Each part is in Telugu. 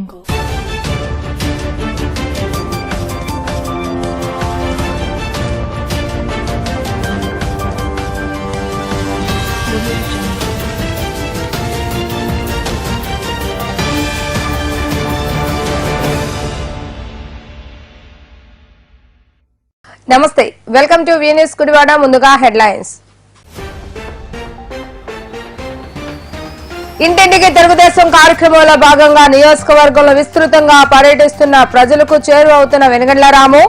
నమస్తే వెల్కమ్ టు వీనిస్ గుడివాడ ముందుగా హెడ్లైన్స్. ఇంటింటికి తెలుగుదేశం కార్యక్రమంలో భాగంగా నియోజకవర్గంలో విస్తృతంగా పర్యటిస్తున్న ప్రజలకు చేరువవుతున్న వెనుగండ్ల రాము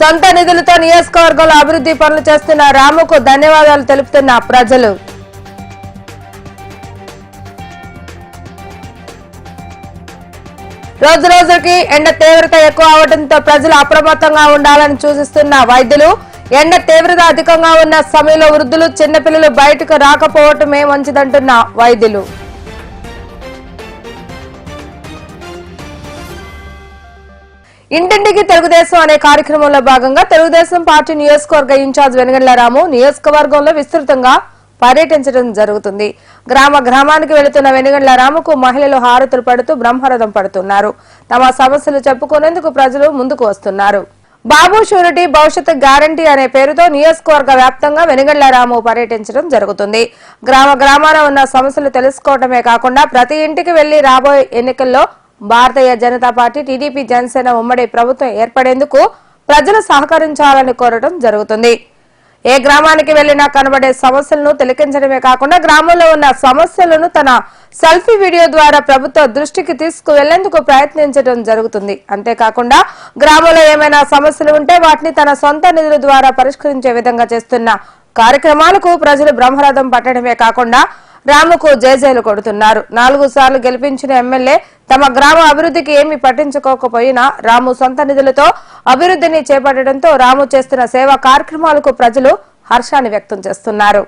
సొంత నిధులతో నియోజకవర్గంలో అభివృద్ధి పనులు చేస్తున్న రాముకు ధన్యవాదాలు తెలుపుతున్న ప్రజలు. రోజు రోజుకి ఎండ తీవ్రత ఎక్కువ అవడంతో ప్రజలు అప్రమత్తంగా ఉండాలని సూచిస్తున్న వైద్యులు ఎండ తీవ్రత అధికంగా ఉన్న సమయంలో వృద్ధులు చిన్నపిల్లలు బయటకు రాకపోవటమే మంచిదంటున్న వైద్యులు. ఇంటింటికి తెలుగుదేశం అనే కార్యక్రమంలో భాగంగా తెలుగుదేశం పార్టీ నియోజకవర్గ ఇన్ఛార్జ్ వెనగండ్ల రాము నియోజకవర్గంలో విస్తృతంగా పర్యటించడం జరుగుతుంది. గ్రామ గ్రామానికి వెళుతున్న వెనుగండ్ల రాముకు మహిళలు హారతులు పడుతూ బ్రహ్మరథం పడుతున్నారు. తమ సమస్యలు చెప్పుకునేందుకు ప్రజలు ముందుకు వస్తున్నారు. బాబు షూరిటీ భవిష్యత్ గ్యారంటీ అనే పేరుతో నియోజకవర్గ వ్యాప్తంగా వెనుగండ్ల రాము పర్యటించడం జరుగుతుంది. గ్రామ గ్రామాన ఉన్న సమస్యలు తెలుసుకోవడమే కాకుండా ప్రతి ఇంటికి వెళ్ళి రాబోయే ఎన్నికల్లో భారతీయ జనతా పార్టీ టీడీపీ జనసేన ఉమ్మడి ప్రభుత్వం ఏర్పడేందుకు ప్రజలు సహకరించాలని కోరడం జరుగుతుంది. ఏ గ్రామానికి వెళ్ళినా కనబడే సమస్యలను తిలకించడమే కాకుండా గ్రామంలో ఉన్న సమస్యలను తన సెల్ఫీ వీడియో ద్వారా ప్రభుత్వ దృష్టికి తీసుకువెళ్ళేందుకు ప్రయత్నించడం జరుగుతుంది. అంతేకాకుండా గ్రామంలో ఏమైనా సమస్యలు ఉంటే వాటిని తన సొంత నిధుల ద్వారా పరిష్కరించే విధంగా చేస్తున్న కార్యక్రమాలకు ప్రజలు బ్రహ్మరథం పట్టడమే కాకుండా రాముకు జయజయలు కొడుతున్నారు. నాలుగు సార్లు గెలిపించిన ఎమ్మెల్యే తమ గ్రామ అభివృద్ధికి ఏమీ పట్టించుకోకపోయినా రాము సొంత నిధులతో అభివృద్ధిని చేపట్టడంతో రాము చేస్తున్న సేవా కార్యక్రమాలకు ప్రజలు హర్షాన్ని వ్యక్తం చేస్తున్నారు.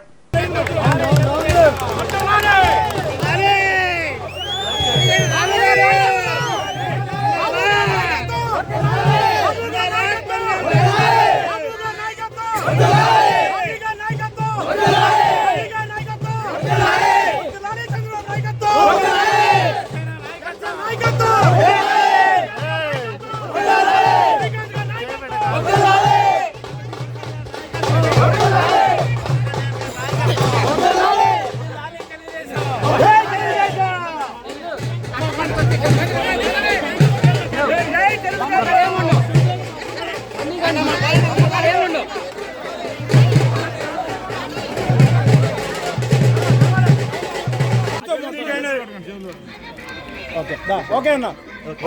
ఓకే అన్న.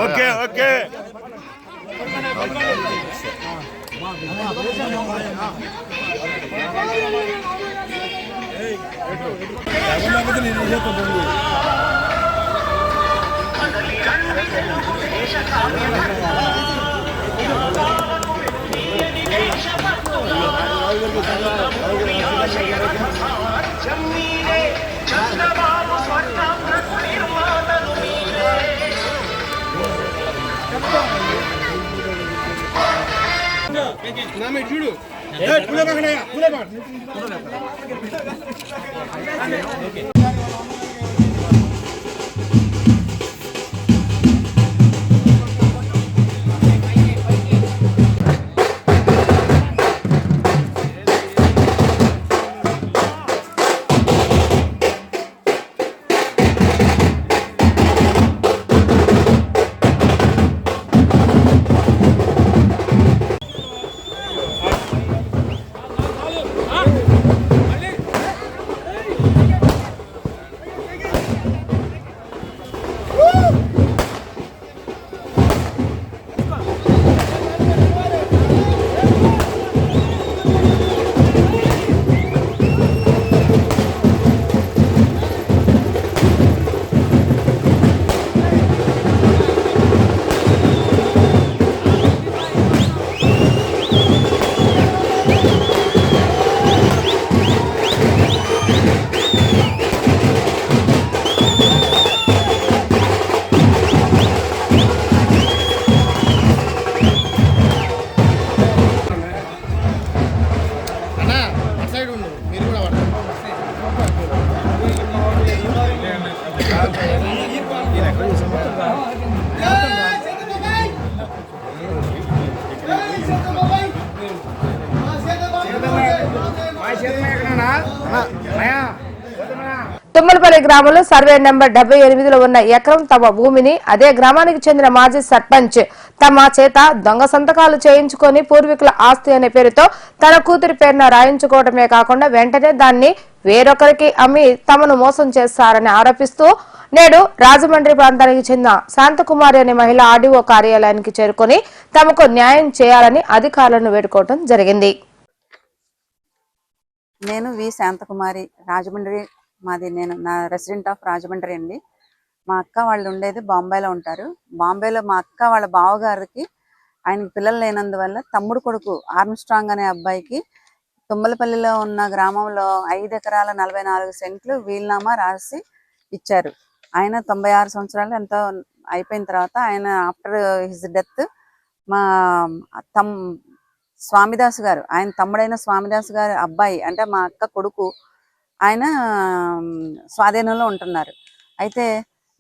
Okay okay. నేను చూడు. పూలే పూలే గ్రామంలో సర్వే నెంబర్ డెబ్బై ఎనిమిదిలో ఉన్న ఎకరం తమ భూమిని అదే గ్రామానికి చెందిన మాజీ సర్పంచ్ తమ చేత దొంగ సంతకాలు చేయించుకొని పూర్వీకుల ఆస్తి అనే పేరుతో తన కూతురి పేరున రాయించుకోవడమే కాకుండా వెంటనే దాన్ని వేరొకరికి అమ్మి తమను మోసం చేస్తారని ఆరోపిస్తూ నేడు రాజమండ్రి ప్రాంతానికి చెందిన శాంతకుమారి అనే మహిళ ఆర్డీఓ కార్యాలయానికి చేరుకొని తమకు న్యాయం చేయాలని అధికారులను వేడుకోవడం జరిగింది. నేను వి శాంతకుమారి రాజమండ్రి మాది నేను నా రెసిడెంట్ ఆఫ్ రాజమండ్రి అండి. మా అక్క వాళ్ళు ఉండేది బాంబేలో ఉంటారు. బాంబేలో మా అక్క వాళ్ళ బావగారికి ఆయనకి పిల్లలు లేనందువల్ల తమ్ముడు కొడుకు ఆర్మ్స్ట్రాంగ్ అనే అబ్బాయికి తుమ్మలపల్లిలో ఉన్న గ్రామంలో ఐదు ఎకరాల నలభై నాలుగు సెంట్లు వీలునామా రాసి ఇచ్చారు. ఆయన తొంభై ఆరు సంవత్సరాలు ఎంతో అయిపోయిన తర్వాత ఆయన ఆఫ్టర్ హిజ్ డెత్ మా తమ్ స్వామిదాస్ గారు ఆయన తమ్ముడైన స్వామిదాస్ గారి అబ్బాయి అంటే మా అక్క కొడుకు ఆయన స్వాధీనంలో ఉంటున్నారు. అయితే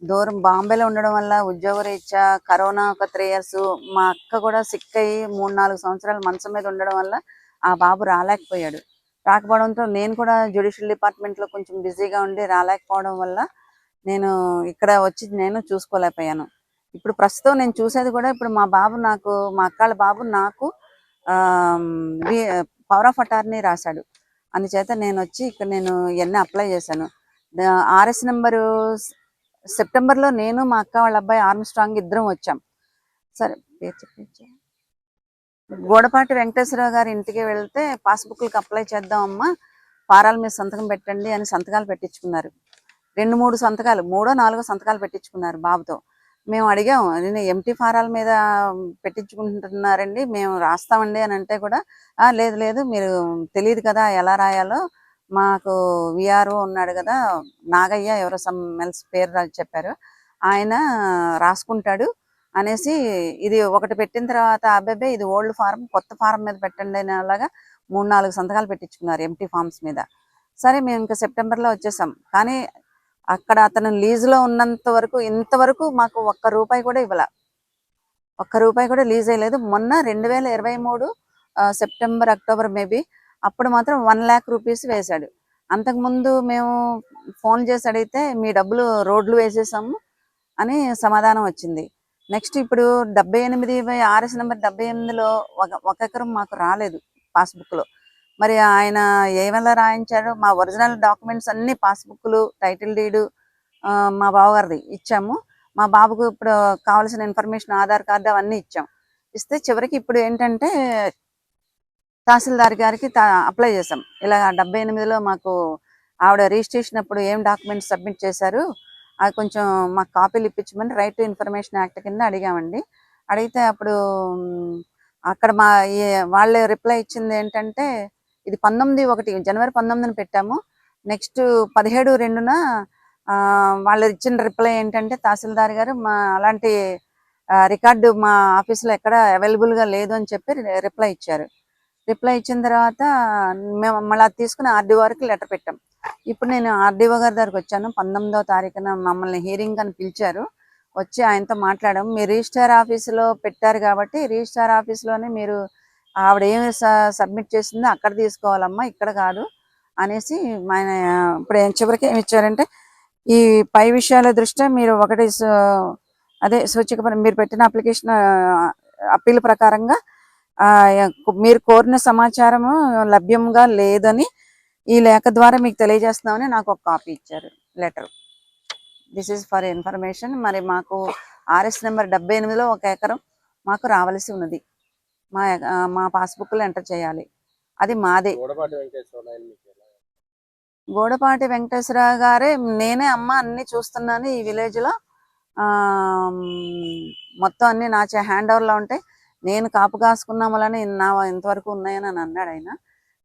దూరం బాంబేలో ఉండడం వల్ల ఉద్యోగ రీత్యా కరోనా ఒక త్రీ ఇయర్స్ మా అక్క కూడా సిక్ అయ్యి మూడు నాలుగు సంవత్సరాలు మంచం మీద ఉండడం వల్ల ఆ బాబు రాలేకపోయాడు. రాకపోవడంతో నేను కూడా జ్యుడిషియల్ డిపార్ట్మెంట్లో కొంచెం బిజీగా ఉండి రాలేకపోవడం వల్ల నేను ఇక్కడ వచ్చి నేను చూసుకోలేకపోయాను. ఇప్పుడు ప్రస్తుతం నేను చూసేది కూడా ఇప్పుడు మా బాబు నాకు మా అక్కల బాబు నాకు పవర్ ఆఫ్ అటార్నీ రాశాడు. అందుచేత నేను వచ్చి ఇక్కడ నేను ఇవన్నీ అప్లై చేశాను. ఆర్ఎస్ నెంబరు సెప్టెంబర్లో నేను మా అక్క వాళ్ళ అబ్బాయి ఆర్మ్ స్ట్రాంగ్ ఇద్దరం వచ్చాం. సరే పేరు గోడపాటి వెంకటేశ్వరరావు గారి ఇంటికి వెళ్తే పాస్బుక్లకు అప్లై చేద్దామమ్మా ఫారాల మీద సంతకం పెట్టండి అని సంతకాలు పెట్టించుకున్నారు. రెండు మూడు సంతకాలు మూడో నాలుగో సంతకాలు పెట్టించుకున్నారు బాబుతో. మేము అడిగాం నేను ఎంటీ ఫారాల మీద పెట్టించుకుంటున్నారండి మేము రాస్తామండి అని అంటే కూడా లేదు లేదు మీరు తెలియదు కదా ఎలా రాయాలో మాకు విఆర్ఓ ఉన్నాడు కదా నాగయ్య ఎవరో సమ్ ఎల్స్ పేరు రాజు చెప్పారు ఆయన రాసుకుంటాడు అనేసి ఇది ఒకటి పెట్టిన తర్వాత అబ్బాబే ఇది ఓల్డ్ ఫారం కొత్త ఫారం మీద పెట్టండి అనేలాగా మూడు నాలుగు సంతకాలు పెట్టించుకున్నారు ఎంటీ ఫార్మ్స్ మీద. సరే మేము ఇంకా సెప్టెంబర్లో వచ్చేసాం కానీ అక్కడ అతను లీజులో ఉన్నంత వరకు ఇంతవరకు మాకు ఒక్క రూపాయి కూడా ఇవ్వాల. ఒక్క రూపాయి కూడా లీజ్ అయ్యలేదు మొన్న రెండు వేల ఇరవై మూడు సెప్టెంబర్ అక్టోబర్ మేబీ అప్పుడు మాత్రం వన్ ల్యాక్ రూపీస్ వేశాడు. అంతకుముందు మేము ఫోన్ చేసి అడిగితే మీ డబ్బులు రోడ్లు వేసేసాము అని సమాధానం వచ్చింది. నెక్స్ట్ ఇప్పుడు డెబ్బై ఎనిమిది ఆర్ఎస్ నెంబర్ డెబ్బై ఎనిమిదిలో ఒక ఒక ఎకరం మాకు రాలేదు పాస్బుక్లో. మరి ఆయన ఏవెలా రాయించారు మా ఒరిజినల్ డాక్యుమెంట్స్ అన్ని పాస్బుక్లు టైటిల్ డీడు మా బావగారిది ఇచ్చాము. మా బాబుకు ఇప్పుడు కావాల్సిన ఇన్ఫర్మేషన్ ఆధార్ కార్డు అవన్నీ ఇచ్చాం. ఇస్తే చివరికి ఇప్పుడు ఏంటంటే తహసీల్దార్ గారికి అప్లై చేసాం ఇలా డెబ్బై ఎనిమిదిలో మాకు ఆవిడ రిజిస్ట్రేషన్ అప్పుడు ఏం డాక్యుమెంట్స్ సబ్మిట్ చేశారు అది కొంచెం మాకు కాపీలు ఇప్పించమని రైట్ టు ఇన్ఫర్మేషన్ యాక్ట్ కింద అడిగామండి. అడిగితే అప్పుడు అక్కడ మా వాళ్ళే రిప్లై ఇచ్చింది ఏంటంటే ఇది పంతొమ్మిది ఒకటి జనవరి పంతొమ్మిదిని పెట్టాము. నెక్స్ట్ పదిహేడు రెండున ఆ, వాళ్ళు ఇచ్చిన రిప్లై ఏంటంటే తహసీల్దార్ గారు మా అలాంటి రికార్డు మా ఆఫీస్లో ఎక్కడ అవైలబుల్గా లేదు అని చెప్పి రిప్లై ఇచ్చారు. రిప్లై ఇచ్చిన తర్వాత మేము మళ్ళీ అది తీసుకుని ఆర్డీఓ వారికి లెటర్ పెట్టాం. ఇప్పుడు నేను ఆర్డీఓ గారి దగ్గరికి వచ్చాను. పంతొమ్మిదో తారీఖున మమ్మల్ని హీరింగ్ అని పిలిచారు. వచ్చి ఆయనతో మాట్లాడాము. మీరు రిజిస్టార్ ఆఫీసులో పెట్టారు కాబట్టి రిజిస్టార్ ఆఫీస్లోనే మీరు ఆవిడ ఏం సబ్మిట్ చేసిందో అక్కడ తీసుకోవాలమ్మా ఇక్కడ కాదు అనేసి ఆయన ఇప్పుడు ఏం చివరికి ఏమి ఇచ్చారంటే ఈ పై విషయాల దృష్ట్యా మీరు ఒకటి అదే సూచిక మీరు పెట్టిన అప్లికేషన్ అప్పీల్ ప్రకారంగా మీరు కోరిన సమాచారము లభ్యంగా లేదని ఈ లేఖ ద్వారా మీకు తెలియజేస్తున్నామని నాకు ఒక కాపీ ఇచ్చారు letter. This is for information మరి మాకు ఆర్ఎస్ నెంబర్ డెబ్బై ఎనిమిదిలో ఒక ఎకరం మాకు రావాల్సి ఉన్నది. మా మా పాస్బుక్లో ఎంటర్ చేయాలి. అది మాదే. గోడపాటి వెంకటేశ్వరరావు గారే నేనే అమ్మ అన్ని చూస్తున్నాను ఈ విలేజ్లో ఆ మ్, మొత్తం అన్ని నా చే హ్యాండ్ ఓవర్లో ఉంటాయి. నేను కాపు కాసుకున్నామలని నా ఇంతవరకు ఉన్నాయని అని అన్నాడు ఆయన.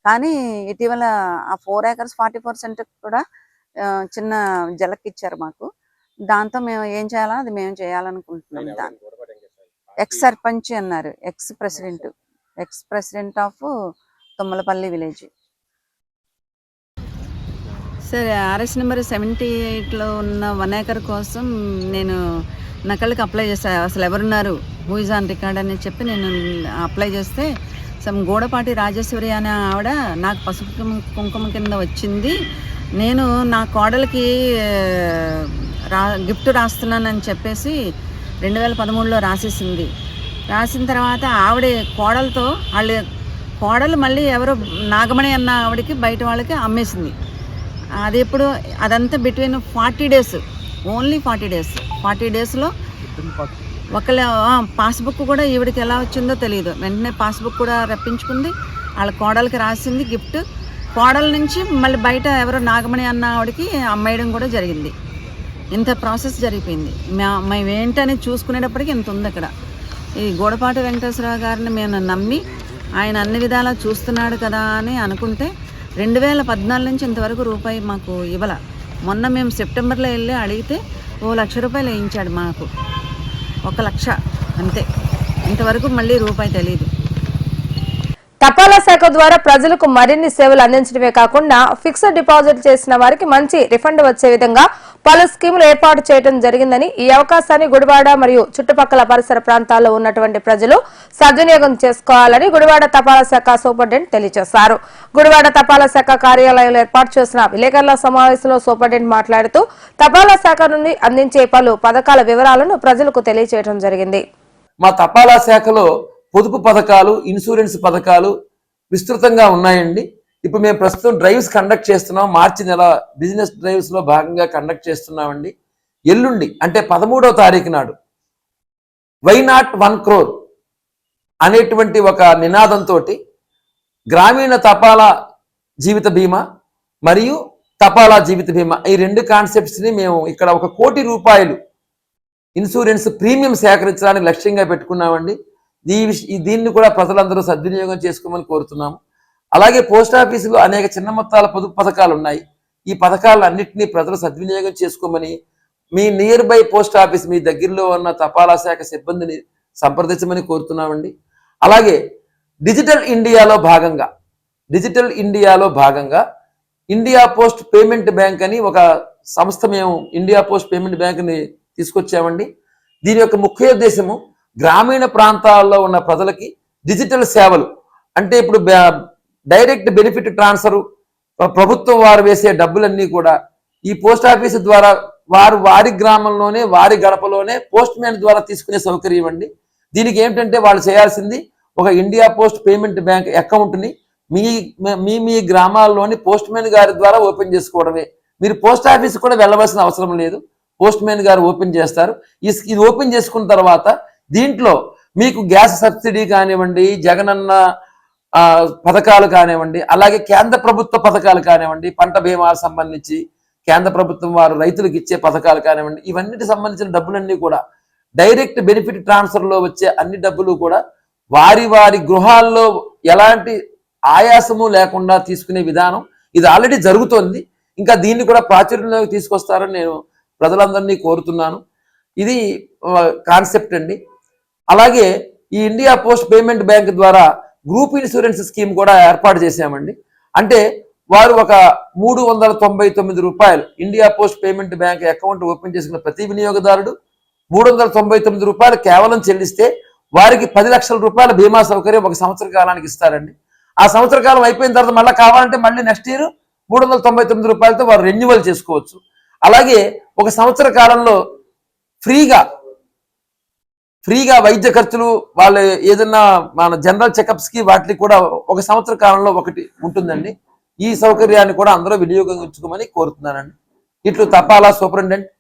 కానీ ఇటీవల ఆ four acres forty four cent కూడా చిన్న జలక్ ఇచ్చారు మాకు. దాంతో మేము ఏం చేయాలో? అది మేము చేయాలనుకుంటున్నాం దాన్ని. ఎక్స్ సర్పంచ్ అన్నారు. Ex president ex president of Thummalapalli village సరే ఆర్ఎస్ నెంబర్ సెవెంటీ ఎయిట్లో ఉన్న వన్ ఏకర్ కోసం నేను నకళ్ళకి అప్లై చేశాను అసలు ఎవరున్నారు? హూ ఇస్ ఆన్ రికార్డ్ అని చెప్పి నేను అప్లై చేస్తే సమ్ గూడపాటి రాజేశ్వరి అనే ఆవిడ నాకు పసుపు కుంకుమ- కింద వచ్చింది. నేను నా కోడలికి రా గిఫ్ట్ రాస్తున్నానని చెప్పేసి రెండు వేల పదమూడులో రాసేసింది. రాసిన తర్వాత ఆవిడ కోడలతో వాళ్ళు కోడలు మళ్ళీ ఎవరో నాగమణి అన్న ఆవిడకి బయట వాళ్ళకి అమ్మేసింది. అది ఎప్పుడు అదంతా between forty days only forty days forty డేస్లో ఒకళ్ళ పాస్బుక్ కూడా ఈవిడికి ఎలా వచ్చిందో తెలియదు వెంటనే పాస్బుక్ కూడా రప్పించుకుంది. వాళ్ళ కోడలకి రాసింది గిఫ్ట్. కోడల నుంచి మళ్ళీ బయట ఎవరో నాగమణి అన్న ఆవిడకి అమ్మేయడం కూడా జరిగింది. ఇంత ప్రాసెస్ జరిగిపోయింది. మా- మేము ఏంటని చూసుకునేటప్పటికి ఇంత ఉంది అక్కడ. ఈ గూడపాటి వెంకటేశ్వరరావు గారిని మేము నమ్మి ఆయన అన్ని విధాలా చూస్తున్నాడు కదా అని అనుకుంటే రెండు వేల పద్నాలుగు నుంచి ఇంతవరకు రూపాయి మాకు ఇవ్వాల. మొన్న మేము సెప్టెంబర్లో వెళ్ళి అడిగితే ఓ లక్ష రూపాయలు వేయించాడు మాకు. ఒక లక్ష అంతే. ఇంతవరకు మళ్ళీ రూపాయి తెలియదు తపాలా శాఖ ద్వారా ప్రజలకు మరిన్ని సేవలు అందించడమే కాకుండా ఫిక్స్డ్ డిపాజిట్ చేసిన వారికి మంచి రిఫండ్ వచ్చే విధంగా పలు స్కీములు ఏర్పాటు చేయడం జరిగిందని ఈ అవకాశాన్ని గుడివాడ మరియు చుట్టుపక్కల పరిసర ప్రాంతాల్లో ఉన్నటువంటి ప్రజలు సద్వినియోగం చేసుకోవాలని గుడివాడ తపాలా శాఖ సూపరింటెండెంట్ తెలియజేశారు. గుడివాడ తపాలా శాఖ కార్యాలయంలో ఏర్పాటు చేసిన విలేకరుల సమావేశంలో సూపరింటెండెంట్ మాట్లాడుతూ తపాలా శాఖ నుండి అందించే పలు పథకాల వివరాలను ప్రజలకు తెలియజేయడం జరిగింది. మా తపాలా శాఖలో పొదుపు పథకాలు ఇన్సూరెన్స్ పథకాలు విస్తృతంగా ఉన్నాయండి. ఇప్పుడు మేము ప్రస్తుతం డ్రైవ్స్ కండక్ట్ చేస్తున్నాం. మార్చి నెల బిజినెస్ డ్రైవ్స్లో భాగంగా కండక్ట్ చేస్తున్నామండి. ఎల్లుండి అంటే పదమూడవ తారీఖు నాడు వై నాట్ వన్ క్రోర్ అనేటువంటి ఒక నినాదంతో గ్రామీణ తపాలా జీవిత బీమా మరియు తపాలా జీవిత బీమా ఈ రెండు కాన్సెప్ట్స్ని మేము ఇక్కడ ఒక కోటి రూపాయలు ఇన్సూరెన్స్ ప్రీమియం సేకరించడానికి లక్ష్యంగా పెట్టుకున్నామండి. ఈ దీన్ని కూడా ప్రజలందరూ సద్వినియోగం చేసుకోమని కోరుతున్నాము. అలాగే పోస్ట్ ఆఫీసులో అనేక చిన్న మొత్తాల పొదుపు పథకాలు ఉన్నాయి ఈ పథకాలన్నింటినీ ప్రజలు సద్వినియోగం చేసుకోమని మీ నియర్ బై పోస్ట్ ఆఫీస్ మీ దగ్గరలో ఉన్న తపాలా శాఖ సిబ్బందిని సంప్రదించమని కోరుతున్నామండి. అలాగే డిజిటల్ ఇండియాలో భాగంగా డిజిటల్ ఇండియాలో భాగంగా ఇండియా పోస్ట్ పేమెంట్ బ్యాంక్ అని ఒక సంస్థ మేము ఇండియా పోస్ట్ పేమెంట్ బ్యాంక్ని తీసుకొచ్చామండి. దీని యొక్క ముఖ్య ఉద్దేశము గ్రామీణ ప్రాంతాల్లో ఉన్న ప్రజలకి డిజిటల్ సేవలు అంటే ఇప్పుడు బ్యా- డైరెక్ట్ బెనిఫిట్ ట్రాన్స్ఫర్ ప్రభుత్వం వారు వేసే డబ్బులన్నీ కూడా ఈ పోస్ట్ ఆఫీసు ద్వారా వారు వారి గ్రామంలోనే వారి గడపలోనే పోస్ట్ మ్యాన్ ద్వారా తీసుకునే సౌకర్యం అండి దీనికి ఏమిటంటే వాళ్ళు చేయాల్సింది ఒక ఇండియా పోస్ట్ పేమెంట్ బ్యాంక్ అకౌంట్ని మీ మీ మీ గ్రామాల్లోని పోస్ట్ మ్యాన్ గారి ద్వారా ఓపెన్ చేసుకోవడమే. మీరు పోస్ట్ ఆఫీస్ కూడా వెళ్ళవలసిన అవసరం లేదు. పోస్ట్ మ్యాన్ గారు ఓపెన్ చేస్తారు. ఇది ఓపెన్ చేసుకున్న తర్వాత దీంట్లో మీకు గ్యాస్ సబ్సిడీ కానివ్వండి జగనన్న పథకాలు కానివ్వండి అలాగే కేంద్ర ప్రభుత్వ పథకాలు కానివ్వండి పంట బీమా సంబంధించి కేంద్ర ప్రభుత్వం వారు రైతులకు ఇచ్చే పథకాలు కానివ్వండి ఇవన్నిటి సంబంధించిన డబ్బులన్నీ కూడా డైరెక్ట్ బెనిఫిట్ ట్రాన్స్ఫర్లో వచ్చే అన్ని డబ్బులు కూడా వారి వారి గృహాల్లో ఎలాంటి ఆయాసము లేకుండా తీసుకునే విధానం ఇది ఆల్రెడీ జరుగుతోంది. ఇంకా దీన్ని కూడా ప్రాచుర్యంలోకి తీసుకొస్తారని నేను ప్రజలందరినీ కోరుతున్నాను. ఇది కాన్సెప్ట్ అండి. అలాగే ఈ ఇండియా పోస్ట్ పేమెంట్ బ్యాంక్ ద్వారా గ్రూప్ ఇన్సూరెన్స్ స్కీమ్ కూడా ఏర్పాటు చేశామండి. అంటే వారు ఒక మూడు వందల తొంభై తొమ్మిది రూపాయలు India post payment bank account open చేసుకున్న ప్రతి వినియోగదారుడు మూడు వందల తొంభై తొమ్మిది రూపాయలు కేవలం చెల్లిస్తే వారికి పది లక్షల రూపాయల బీమా సౌకర్యం ఒక సంవత్సర కాలానికి ఇస్తారండి. ఆ సంవత్సర కాలం అయిపోయిన తర్వాత మళ్ళీ కావాలంటే మళ్ళీ నెక్స్ట్ ఇయర్ మూడు వందల తొంభై తొమ్మిది రూపాయలతో వారు రెన్యువల్ చేసుకోవచ్చు. అలాగే ఒక సంవత్సర కాలంలో ఫ్రీగా ఫ్రీగా వైద్య ఖర్చులు వాళ్ళు ఏదన్నా మన జనరల్ చెకప్స్కి వాటికి కూడా ఒక సంవత్సర కాలంలో ఒకటి ఉంటుందండి. ఈ సౌకర్యాన్ని కూడా అందరూ వినియోగించుకోమని కోరుతున్నానండి. ఇట్లు తపాలా సూపరింటెండెంట్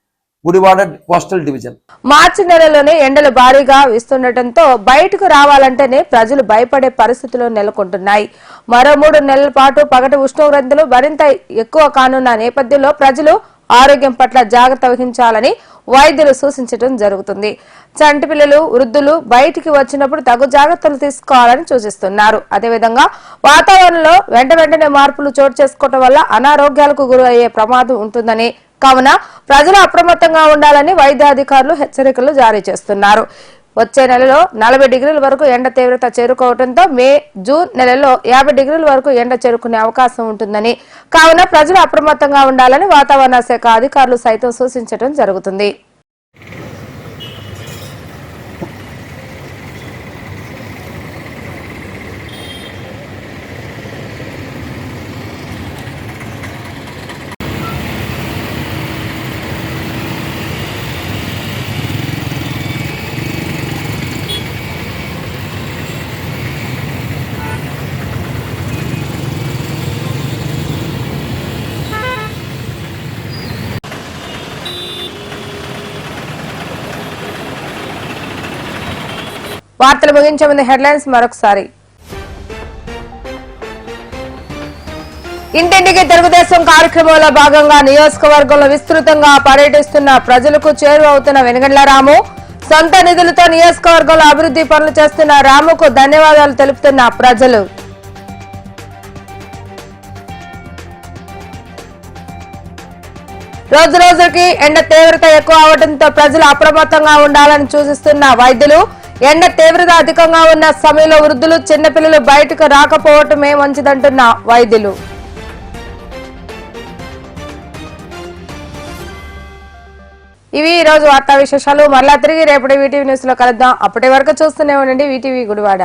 గుడివాడ పోస్టల్ డివిజన్. మార్చి నెలలోనే ఎండలు భారీగా వీస్తుండటంతో బయటకు రావాలంటేనే ప్రజలు భయపడే పరిస్థితులు నెలకొంటున్నాయి. మరో మూడు నెలల పాటు పగటి ఉష్ణోగ్రతలు మరింత ఎక్కువ కానున్న నేపథ్యంలో ప్రజలు ఆరోగ్యం పట్ల జాగ్రత్త వహించాలని వైద్యులు సూచించడం జరుగుతుంది. చంటి పిల్లలు వృద్ధులు బయటికి వచ్చినప్పుడు తగు జాగ్రత్తలు తీసుకోవాలని సూచిస్తున్నారు. అదేవిధంగా వాతావరణంలో వెంట వెంటనే మార్పులు చోటు చేసుకోవటం వల్ల అనారోగ్యాలకు గురి అయ్యే ప్రమాదం ఉంటుందని కావున ప్రజలు అప్రమత్తంగా ఉండాలని వైద్యాధికారులు హెచ్చరికలు జారీ చేస్తున్నారు. వచ్చే నెలలో నలభై డిగ్రీల వరకు ఎండ తీవ్రత చేరుకోవడంతో మే జూన్ నెలలో యాభై డిగ్రీల వరకు ఎండ చేరుకునే అవకాశం ఉంటుందని. కావున ప్రజలు అప్రమత్తంగా ఉండాలని వాతావరణ శాఖ అధికారులు సైతం సూచించడం జరుగుతుంది. వార్తలు ముగించే ముందు హెడ్లైన్స్ మరొకసారి. ఇంటింటికి తెలుగుదేశం కార్యక్రమంలో భాగంగా నియోజకవర్గంలో విస్తృతంగా పర్యటిస్తున్న ప్రజలకు చేరువవుతున్న వెనుగండ్ల రాము సొంత నిధులతో నియోజకవర్గంలో అభివృద్ధి పనులు చేస్తున్న రాముకు ధన్యవాదాలు తెలుపుతున్న ప్రజలు. రోజు రోజుకి ఎండ తీవ్రత ఎక్కువ అవడంతో ప్రజలు అప్రమత్తంగా ఉండాలని సూచిస్తున్న వైద్యులు ఎండ తీవ్రత అధికంగా ఉన్న సమయంలో వృద్ధులు చిన్నపిల్లలు బయటకు రాకపోవటమే మంచిదంటున్న వైద్యులు. ఇవి ఈ రోజు వార్తా విశేషాలు. మరలా తిరిగి రేపటి వీటీవీ న్యూస్లో కలుద్దాం. అప్పటి వరకు చూస్తూనే ఉండండి వీటీవీ గుడివాడ.